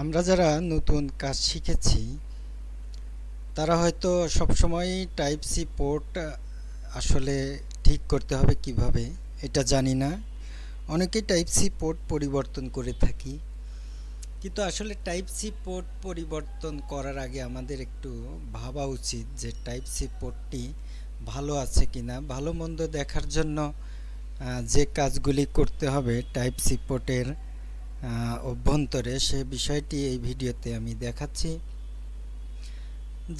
আমরা যারা নতুন কাজ শিখেছি, তারা হয়তো সবসময় টাইপ সি পোর্ট আসলে ঠিক করতে হবে কীভাবে, এটা জানি না। অনেকেই টাইপ সি পোর্ট পরিবর্তন করে থাকি। কিন্তু আসলে টাইপ সি পোর্ট পরিবর্তন করার আগে আমাদের একটু ভাবা উচিত যে টাইপ সি পোর্টটি ভালো আছে কি না ভালো মন্দ দেখার জন্য যে কাজগুলি করতে হবে টাইপ সি পোর্টের অভ্যন্তরে সে বিষয়টি এই ভিডিওতে আমি দেখাচ্ছি।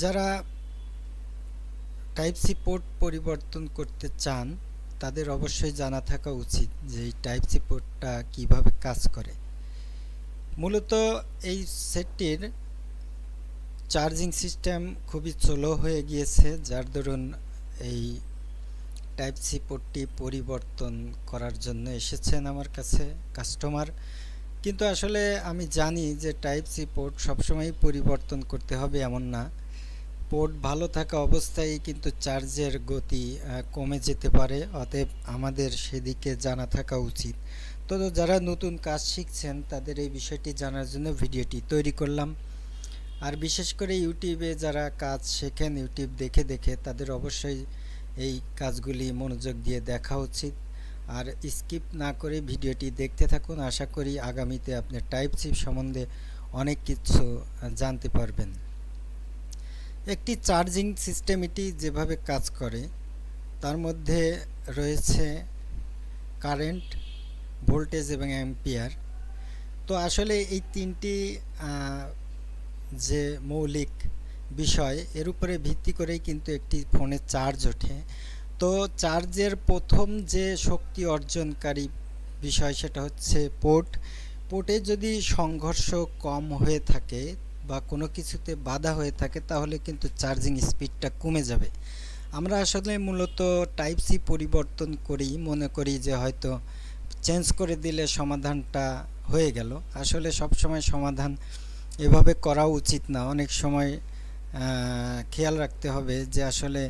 যারা টাইপ সি পোর্ট পরিবর্তন করতে চান, তাদের অবশ্যই জানা থাকা উচিত যে এই টাইপ সি পোর্টটা কীভাবে কাজ করে। মূলত এই সেটটির চার্জিং সিস্টেম খুবই স্লো হয়ে গিয়েছে, যার দরুন এই টাইপ সি পোর্টটি পরিবর্তন করার জন্য এসেছেন আমার কাছে কাস্টমার কিন্তু আসলে আমি জানি যে টাইপ সি পোর্ট সবসময় পরিবর্তন করতে হবে এমন না। পোর্ট ভালো থাকা অবস্থায় কিন্তু চার্জের গতি কমে যেতে পারে, অতএব আমাদের সেদিকে জানা থাকা উচিত। তো যারা নতুন কাজ শিখছেন, তাদের এই বিষয়টি জানার জন্য ভিডিওটি তৈরি করলাম। আর বিশেষ করে ইউটিউবে যারা কাজ শেখেন, ইউটিউব দেখে দেখে তাদের অবশ্যই এই কাজগুলি মনোযোগ দিয়ে দেখা উচিত। আর স্কিপ না করে ভিডিওটি দেখতে থাকুন। আশা করি আগামীতে আপনি টাইপ সিপ সম্বন্ধে অনেক কিছু জানতে পারবেন। একটি চার্জিং সিস্টেম এটি যেভাবে কাজ করে, তার মধ্যে রয়েছে কারেন্ট, ভোল্টেজ এবং অ্যাম্পিয়ার। তো আসলে এই তিনটি যে মৌলিক বিষয়, এর উপরে ভিত্তি করেই কিন্তু একটি ফোনে চার্জ ওঠে। তো চার্জের প্রথম যে শক্তি অর্জনকারী বিষয় সেটা হচ্ছে পোর্ট। পোর্টে যদি সংঘর্ষ কম হয়ে থাকে বা কোনো কিছুতে বাধা হয়ে থাকে, তাহলে কিন্তু চার্জিং স্পিডটা কমে যাবে। আমরা আসলে মূলত টাইপ সি পরিবর্তন করি, মনে করি যে হয়তো চেঞ্জ করে দিলে সমাধানটা হয়ে গেল। আসলে সব সময় সমাধান এভাবে করা উচিত না। অনেক সময় খেয়াল রাখতে হবে যে আসলে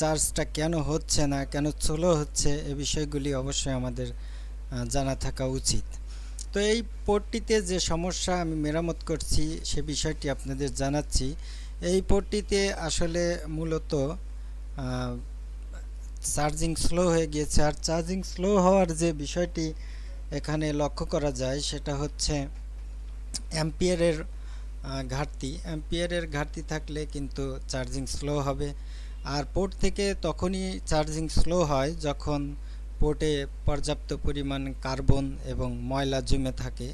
চার্জটা কেন হচ্ছে না, কেন স্লো হচ্ছে, এ বিষয়গুলি অবশ্যই আমাদের জানা থাকা উচিত। তো এই পোর্টটিতে যে সমস্যা আমি মেরামত করছি, সে বিষয়টি আপনাদের জানাচ্ছি। এই পোর্টটিতে আসলে মূলত চার্জিং স্লো হয়ে গিয়েছে। আর চার্জিং স্লো হওয়ার যে বিষয়টি এখানে লক্ষ্য করা যায়, সেটা হচ্ছে অ্যাম্পিয়ারের ঘাটতি। অ্যাম্পিয়ারের ঘাটতি থাকলে কিন্তু চার্জিং স্লো হবে। আর পোর্ট থেকে তখনই চার্জিং স্লো হয় যখন পোর্টে পর্যাপ্ত পরিমাণ কার্বন এবং ময়লা জমে থাকে।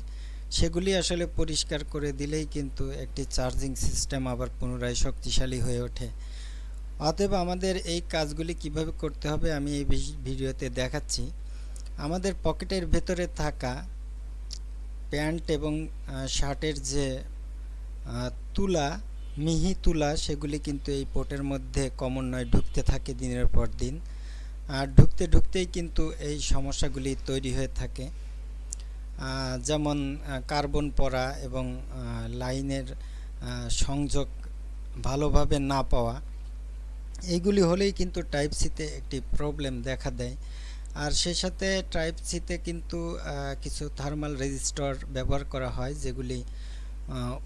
সেগুলি আসলে পরিষ্কার করে দিলেই কিন্তু একটি চার্জিং সিস্টেম আবার পুনরায় শক্তিশালী হয়ে ওঠে। অতএব আমাদের এই কাজগুলি কীভাবে করতে হবে আমি এই ভিডিওতে দেখাচ্ছি। আমাদের পকেটের ভেতরে থাকা প্যান্ট এবং শার্টের যে তুলা মিহি তুলা সেগুলি কিন্তু এই পোটের মধ্যে কমন নয় ঢুকতে থাকে দিনের পর দিন। আর ঢুকতে ঢুকতেই কিন্তু এই সমস্যাগুলি তৈরি হয়ে থাকে। যেমন কার্বন পড়া এবং লাইনের সংযোগ ভালোভাবে না পাওয়া। এইগুলি হলেই কিন্তু টাইপ সিতে একটি প্রবলেম দেখা দেয়। আর সেই সাথে টাইপ সিতে কিন্তু কিছু থার্মাল রেজিস্টর ব্যবহার করা হয়, যেগুলি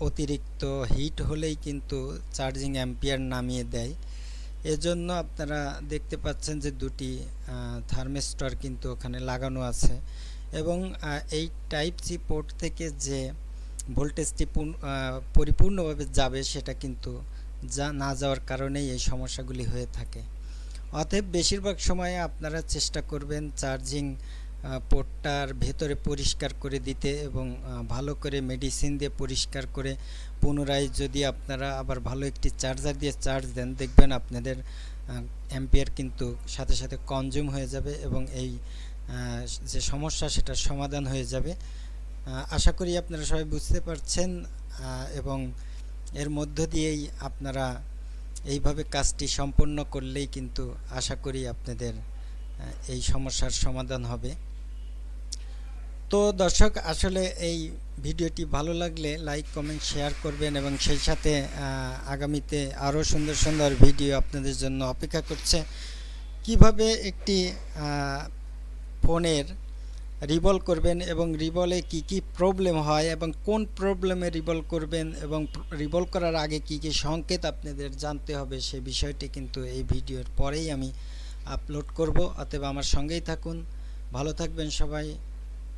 অতিরিক্ত হিট হলেই কিন্তু চার্জিং অ্যাম্পিয়ার নামিয়ে দেয়। এজন্য আপনারা দেখতে পাচ্ছেন যে দুটি থার্মিস্টর কিন্তু ওখানে লাগানো আছে এবং এই টাইপ সি পোর্ট থেকে যে ভোল্টেজটি পরিপূর্ণভাবে যাবে সেটা কিন্তু যা, না যাওয়ার কারণেই এই সমস্যাগুলি হয়ে থাকে। অতএব বেশিরভাগ সময়ে আপনারা চেষ্টা করবেন চার্জিং পোর্টটার ভেতরে পরিষ্কার করে দিতে এবং ভালো করে মেডিসিন দিয়ে পরিষ্কার করে পুনরায় যদি আপনারা আবার ভালো একটি চার্জার দিয়ে চার্জ দেন, দেখবেন আপনাদের অ্যাম্পিয়ার কিন্তু সাথে সাথে কনজিউম হয়ে যাবে এবং এই যে সমস্যা সেটার সমাধান হয়ে যাবে। আশা করি আপনারা সবাই বুঝতে পারছেন এবং এর মধ্য দিয়েই আপনারা এইভাবে কাজটি সম্পন্ন করলেই কিন্তু আশা করি আপনাদের এই সমস্যার সমাধান হবে। তো দর্শক, আসলে এই ভিডিওটি ভালো লাগলে লাইক, কমেন্ট, শেয়ার করবেন এবং সেই সাথে আগামীতে আরও সুন্দর সুন্দর ভিডিও আপনাদের জন্য অপেক্ষা করছে। কীভাবে একটি ফোনের রিবল করবেন এবং রিবলে কি কি প্রবলেম হয় এবং কোন প্রবলেমে রিবল করবেন এবং রিবল করার আগে কি কি সংকেত আপনাদের জানতে হবে সে বিষয়টি কিন্তু এই ভিডিওর পরেই আমি আপলোড করব। অতএব আমার সঙ্গেই থাকুন। ভালো থাকবেন সবাই।